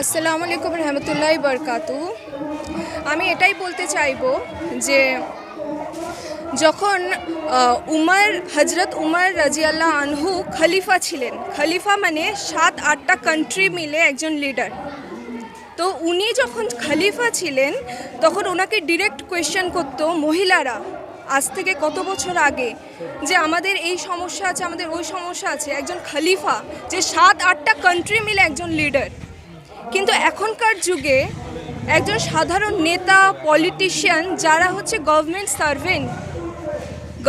আসসালামু আলাইকুম রহমতুল্লাহ বরকাতু। আমি এটাই বলতে চাইব যে যখন উমর হজরত উমর রাজিয়াল্লাহ আনহু খলিফা ছিলেন, খলিফা মানে সাত, আটটা কান্ট্রি মিলে একজন লিডার তো উনি যখন খলিফা ছিলেন, তখন ওনাকে ডিরেক্ট কোয়েশ্চেন করতো মহিলারা, আজ থেকে কত বছর আগে, যে আমাদের এই সমস্যা আছে, আমাদের ওই সমস্যা আছে, একজন খলিফা, যে সাত, আটটা কান্ট্রি মিলে একজন লিডার কিন্তু এখনকার যুগে একজন সাধারণ নেতা পলিটিশিয়ান যারা হচ্ছে গভর্নমেন্ট সার্ভেন্ট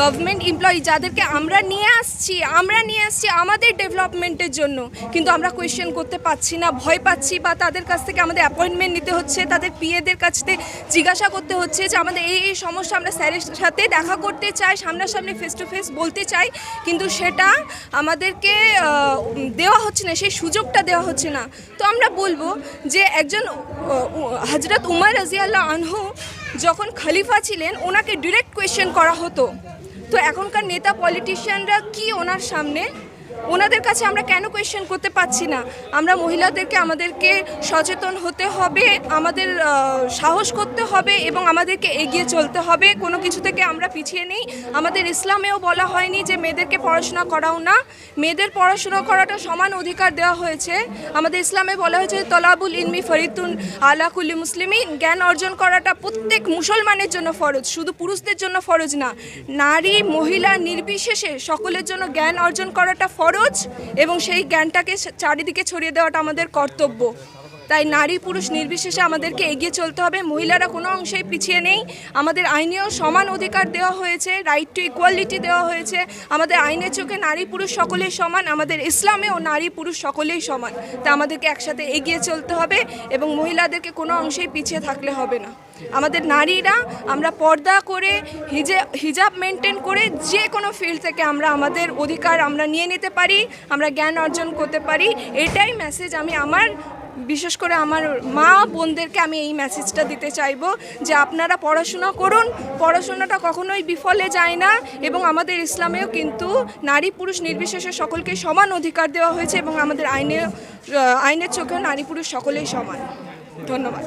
গভর্নমেন্ট এমপ্লয়ি যাদেরকে আমরা নিয়ে আসছি, আমরা নিয়ে আসছি আমাদের ডেভেলপমেন্টের জন্য। কিন্তু আমরা কোয়েশ্চেন করতে পারছি না, ভয় পাচ্ছি বা তাদের কাছ থেকে আমাদের অ্যাপয়েন্টমেন্ট নিতে হচ্ছে, তাদের পিএদের কাছ থেকে জিজ্ঞাসা করতে হচ্ছে যে আমাদের এই এই সমস্যা আমরা স্যারের সাথে দেখা করতে চাই, সামনাসামনি ফেস টু ফেস বলতে চাই। কিন্তু সেটা আমাদেরকে দেওয়া হচ্ছে না, সেই সুযোগটা দেওয়া হচ্ছে না। তো আমরা বলব যে একজন হজরত উমর রাজিয়াল্লাহ আনহু যখন খলিফা ছিলেন, ওনাকে ডিরেক্ট কোয়েশ্চেন করা হতো। তো এখনকার নেতা পলিটিশিয়ানরা কি ওনার সামনে ওনাদের কাছে আমরা কেন কোয়েশ্চেন করতে পারছি না? আমরা মহিলাদেরকে আমাদেরকে সচেতন হতে হবে, আমাদের সাহস করতে হবে এবং আমাদেরকে এগিয়ে চলতে হবে। কোনো কিছু থেকে আমরা পিছিয়ে নেই। আমাদের ইসলামেও বলা হয়নি যে মেয়েদেরকে পড়াশোনা করাও না। মেয়েদের পড়াশোনা করাটা সমান অধিকার দেওয়া হয়েছে। আমাদের ইসলামে বলা হয়েছে তলাবুল ইলমি ফরিতুন আলা কুল্লি মুসলিমি জ্ঞান অর্জন করাটা প্রত্যেক মুসলমানের জন্য ফরজ। শুধু পুরুষদের জন্য ফরজ না, নারী, মহিলা নির্বিশেষে সকলের জন্য জ্ঞান অর্জন করাটা ফরজ। এবং সেই জ্ঞানটাকে চারিদিকে ছড়িয়ে দেওয়াটা আমাদের কর্তব্য। তাই নারী পুরুষ নির্বিশেষে আমাদেরকে এগিয়ে চলতে হবে। মহিলারা কোনো অংশেই পিছিয়ে নেই। আমাদের আইনেও সমান অধিকার দেওয়া হয়েছে রাইট টু ইকুয়ালিটি দেওয়া হয়েছে। আমাদের আইনের চোখে নারী পুরুষ সকলেই সমান, আমাদের ইসলামেও নারী পুরুষ সকলেই সমান। তা আমাদেরকে একসাথে এগিয়ে চলতে হবে এবং মহিলাদেরকে কোনো অংশেই পিছিয়ে থাকলে হবে না। আমাদের নারীরা আমরা পর্দা করে হিজাব হিজাব মেনটেন করে যে কোনো ফিল্ড থেকে আমরা আমাদের অধিকার আমরা নিয়ে নিতে পারি, আমরা জ্ঞান অর্জন করতে পারি। এটাই মেসেজ আমি আমার বিশেষ করে আমার মা বোনদেরকে আমি এই মেসেজটা দিতে চাইব যে আপনারা পড়াশোনা করুন, পড়াশোনাটা কখনোই বিফলে যায় না এবং আমাদের ইসলামেও কিন্তু নারী পুরুষ নির্বিশেষে সকলকে সমান অধিকার দেওয়া হয়েছে এবং আমাদের আইনে আইনের চোখেও নারী পুরুষ সকলেই সমান। ধন্যবাদ।